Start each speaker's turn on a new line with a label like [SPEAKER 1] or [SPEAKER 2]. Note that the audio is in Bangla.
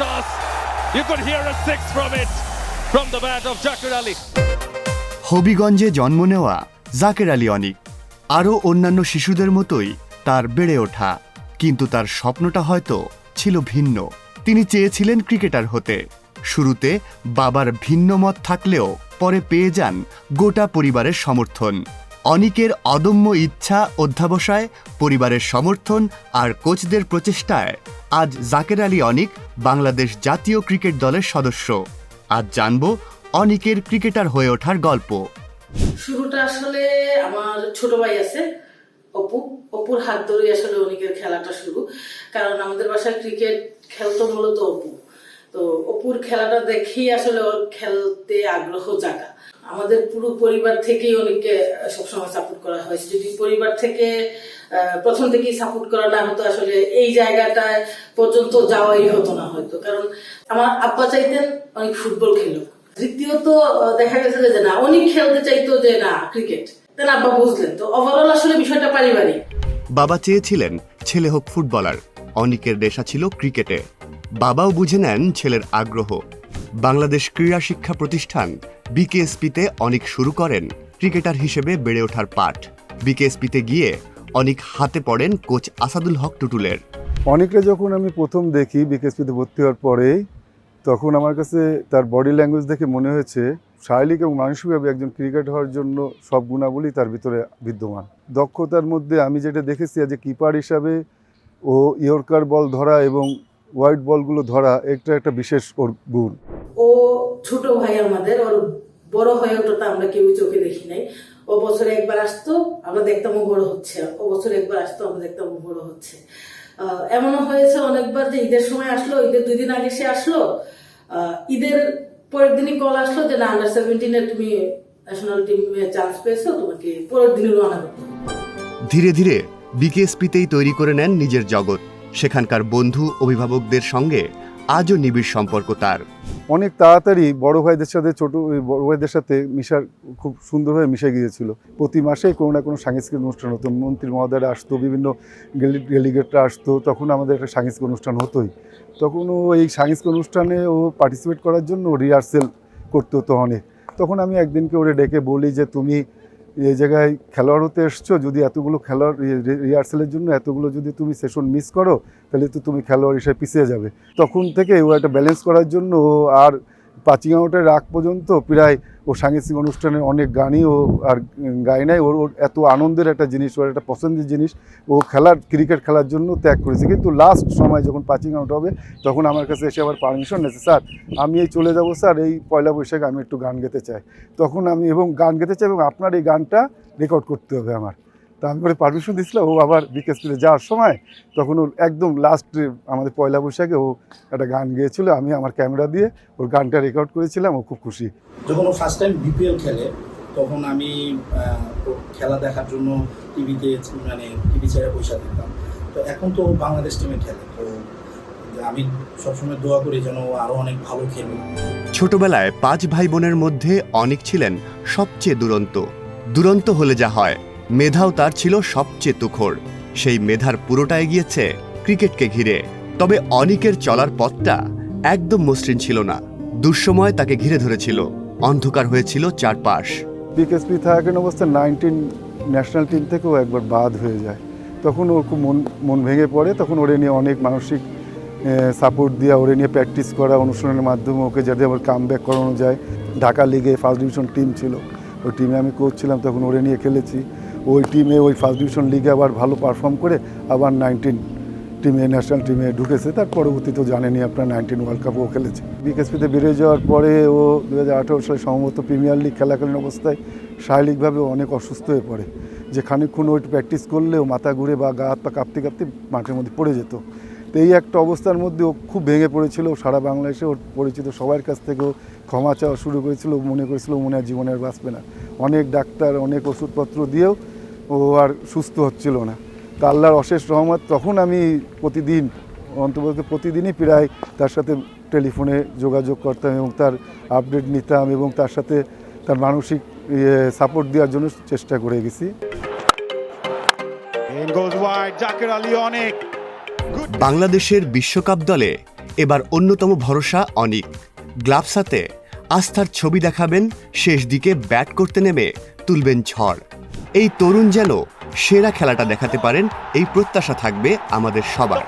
[SPEAKER 1] toss. You could hear a six from it, from the bat of Jakar Ali.
[SPEAKER 2] হবিগঞ্জে জন্ম নেওয়া জাকের আলী অনিক। আরও অন্যান্য শিশুদের মতোই তার বেড়ে ওঠা। কিন্তু তার স্বপ্নটা হয়তো ছিল ভিন্ন। তিনি চেয়েছিলেন ক্রিকেটার হতে। শুরুতে বাবার ভিন্ন মত থাকলেও পরে পেয়ে যান গোটা পরিবারের সমর্থন। অনিকের অদম্য ইচ্ছা অধ্যাবসায় পরিবারের সমর্থন আর কোচদের প্রচেষ্টায় আজ জাকের আলী অনিক বাংলাদেশ জাতীয় ক্রিকেট দলের সদস্য। আজ জানব অনিকের ক্রিকেটার হয়ে ওঠার গল্প।
[SPEAKER 3] শুরুটা আসলে আমার ছোট ভাই আছে, অপু। অপুর হাত ধরে আসলে অনিকের খেলাটা শুরু। কারণ আমাদের বাসায় ক্রিকেট খেলতো মূলত অপু। তো অপুর খেলাটা দেখেই আসলে ওর খেলতে আগ্রহ জাগা। আমাদের পুরো পরিবার থেকেই অনেককে সবসময় সাপোর্ট করা হয়েছে যদি পরিবার থেকে প্রথম থেকেই সাপোর্ট করা না হতো, আসলে এই জায়গাটায় পর্যন্ত যাওয়াই হতো না হয়তো। কারণ আমার আব্বা চাইতেন অনেক ফুটবল খেলুক। দ্বিতীয়ত দেখা গেছে যে না অনেক খেলতে চাইতো যে না ক্রিকেট দেন আব্বা বুঝলেন। তো ওভারঅল আসলে বিষয়টা পারিবারিক।
[SPEAKER 2] বাবা চেয়েছিলেন ছেলে হোক ফুটবলার অনিকের নেশা ছিল ক্রিকেটে বাবাও বুঝে নেন ছেলের আগ্রহ। বাংলাদেশ ক্রীড়া শিক্ষা প্রতিষ্ঠান বিকেএসপিতে অনেক শুরু করেন, ক্রিকেটার হিসেবে বেড়ে ওঠার পাঠ। বিকেএসপিতে গিয়ে অনেক হাতে পড়েন কোচ আসাদুল হক টুটুলের।
[SPEAKER 4] অনেকটা যখন আমি প্রথম দেখি বিকেএসপিতে ভর্তি হওয়ার পরেই, তখন আমার কাছে তার বডি ল্যাঙ্গুয়েজ দেখে মনে হয়েছে, শারীরিক এবং মানসিকভাবে একজন ক্রিকেট হওয়ার জন্য সব গুণাবলী তার ভিতরে বিদ্যমান। দক্ষতার মধ্যে আমি যেটা দেখেছি যে কিপার হিসাবে, ও ইয়র্কার বল ধরা এবং হোয়াইট বলগুলো ধরা একটা একটা বিশেষ ওর গুণ।
[SPEAKER 3] ও ছোট ভাই আমাদের ওর বড় হয়ে ওঠা আমরা কেউ চোখে দেখি নাই। ও বছরে একবার আসতো আমরা দেখতাম ও বড় হচ্ছে। ও বছরে একবার আসতো আমরা দেখতাম ও বড় হচ্ছে। আহ, এমনও হয়েছে অনেকবার যে ঈদের সময় আসলো ঈদের দুই দিন আগে সে আসলো। আহ, ঈদের পরের দিনই কল আসলো যে না আন্ডার সেভেন্টিনে তুমি ন্যাশনাল টিমে চান্স পেয়েছ তোমাকে পরের দিনই রওনা করতে
[SPEAKER 2] ধীরে ধীরে বিকেএসপিতেই তৈরি করে নেন নিজের জগৎ। সেখানকার বন্ধু অভিভাবকদের সঙ্গে আজও নিবিড় সম্পর্ক তার।
[SPEAKER 4] অনেক তাড়াতাড়ি বড় ভাইদের সাথে, ছোট বড় ভাইদের সাথে মিশার খুব সুন্দরভাবে মিশে গিয়েছিল। প্রতি মাসেই কোনো না কোনো সাংস্কৃতিক অনুষ্ঠান হতো। মন্ত্রী মহোদয়রা আসতো, বিভিন্ন ডেলিগেটরা আসতো। তখন আমাদের একটা সাংস্কৃতিক অনুষ্ঠান হতোই। তখন ও এই সাংস্কৃতিক অনুষ্ঠানে ও পার্টিসিপেট করার জন্য রিহার্সেল করতে হতো অনেক। তখন আমি একদিনকে ওরে ডেকে বলি যে, তুমি এই জায়গায় খেলোয়াড় হতে এসছো, যদি এতগুলো খেলোয়াড় রিহার্সেলের জন্য এতগুলো যদি তুমি সেশন মিস করো, তাহলে তো তুমি খেলোয়াড় হিসেবে পিছিয়ে যাবে। তখন থেকে ও একটা ব্যালেন্স করার জন্য আর পাঁচিং আউটের আগ পর্যন্ত প্রায় ও সাংস্কৃতিক অনুষ্ঠানে অনেক গানই ও আর গায় নাই। ওর ওর এত আনন্দের একটা জিনিস, ওর একটা পছন্দের জিনিস। ও খেলার, ক্রিকেট খেলার জন্য ত্যাগ করেছে। কিন্তু লাস্ট সময় যখন পাঁচিং আউট হবে, তখন আমার কাছে এসে আবার পারমিশন নিয়েছে, স্যার, আমি এই চলে যাব, স্যার, এই পয়লা বৈশাখে আমি একটু গান গেতে চাই। তখন আমি, এবং গান গেতে চাই, এবং আপনার এই গানটা রেকর্ড করতে হবে আমার। তা আমি করে পারমিশন দিয়েছিলাম ও আবার বিকেএসপিতে যাওয়ার সময় তখন ওর একদম লাস্ট আমাদের পয়লা বৈশাখে ও একটা গান গেয়েছিল আমি আমার ক্যামেরা দিয়ে ওর গানটা রেকর্ড করেছিলাম ও খুব খুশি।
[SPEAKER 5] যখন ও ফার্স্ট টাইম বিপিএল খেলে তখন আমি খেলা দেখার জন্য টিভিতে মানে টিভি ছেড়ে বসে থাকতাম। তো এখন তো ও বাংলাদেশ টিমে খেলে তো আমি সবসময় দোয়া করি যেন ও আরও অনেক ভালো খেলুক।
[SPEAKER 2] ছোটবেলায় পাঁচ ভাই বোনের মধ্যে অনেক ছিলেন সবচেয়ে দুরন্ত। দুরন্ত হলে যা হয় মেধাও তার ছিল সবচেয়ে তুখোড়। সেই মেধার পুরোটাই গিয়েছে ক্রিকেটকে ঘিরে। তবে অনিকের চলার পথটা একদম মসৃণ ছিল না। দুঃসময় তাকে ঘিরে ধরেছিল। অন্ধকার হয়েছিল চারপাশ।
[SPEAKER 4] বিকেএসপি থাকাকালীন অবস্থায় নাইনটিন ন্যাশনাল টিম থেকেও একবার বাদ হয়ে যায়। তখন ওর খুব মন মন ভেঙে পড়ে। তখন ওরে নিয়ে অনেক মানসিক সাপোর্ট দেওয়া, ওরে নিয়ে প্র্যাকটিস করা, অনুশীলনের মাধ্যমে ওকে যাতে আবার কাম ব্যাক করানো যায়। ঢাকা লিগে ফার্স্ট ডিভিশন টিম ছিল। ওই টিমে আমি কোচ ছিলাম, তখন ওরে নিয়ে খেলেছি। ওই টিমে ওই ফার্স্ট ডিভিশন লিগে আবার ভালো পারফর্ম করে আবার নাইনটিন টিমে ন্যাশনাল টিমে ঢুকেছে। তার পরবর্তী তো জানেনি আপনার নাইনটিন ওয়ার্ল্ড কাপও খেলেছে। বিকেএসপিতে বেরিয়ে যাওয়ার পরে ও দু হাজার আঠেরো সালে সম্ভবত প্রিমিয়ার লিগ খেলাকালীন অবস্থায় শারীরিকভাবে অনেক অসুস্থ হয়ে পড়ে। যে খানিকক্ষণ ওই প্র্যাকটিস করলেও মাথা ঘুরে বা গা হাত পা কাঁপতে কাঁপতে মাঠের মধ্যে পড়ে যেত। তো এই একটা অবস্থার মধ্যে ও খুব ভেঙে পড়েছিল। সারা বাংলাদেশে ওর পরিচিত সবার কাছ থেকে ক্ষমা চাওয়া শুরু করেছিল। মনে করেছিল মনে হয় জীবনে আর বাঁচবে না। অনেক ডাক্তার, অনেক ওষুধপত্র দিয়েও ও আর সুস্থ হচ্ছিল না। তা আল্লাহর অশেষ রহমত তখন আমি প্রতিদিন অন্তত প্রতিদিনই প্রায় তার সাথে টেলিফোনে যোগাযোগ করতাম এবং তার আপডেট নিতাম এবং তার সাথে তার মানসিক সাপোর্ট দেওয়ার জন্য চেষ্টা করে গেছি.
[SPEAKER 2] বাংলাদেশের বিশ্বকাপ দলে এবার অন্যতম ভরসা অনিক। গ্লাভস হাতে আস্থার ছবি দেখাবেন শেষ দিকে ব্যাট করতে নেমে তুলবেন ঝড়। এই তরুণ যেন সেরা খেলাটা দেখাতে পারেন এই প্রত্যাশা থাকবে আমাদের সবার।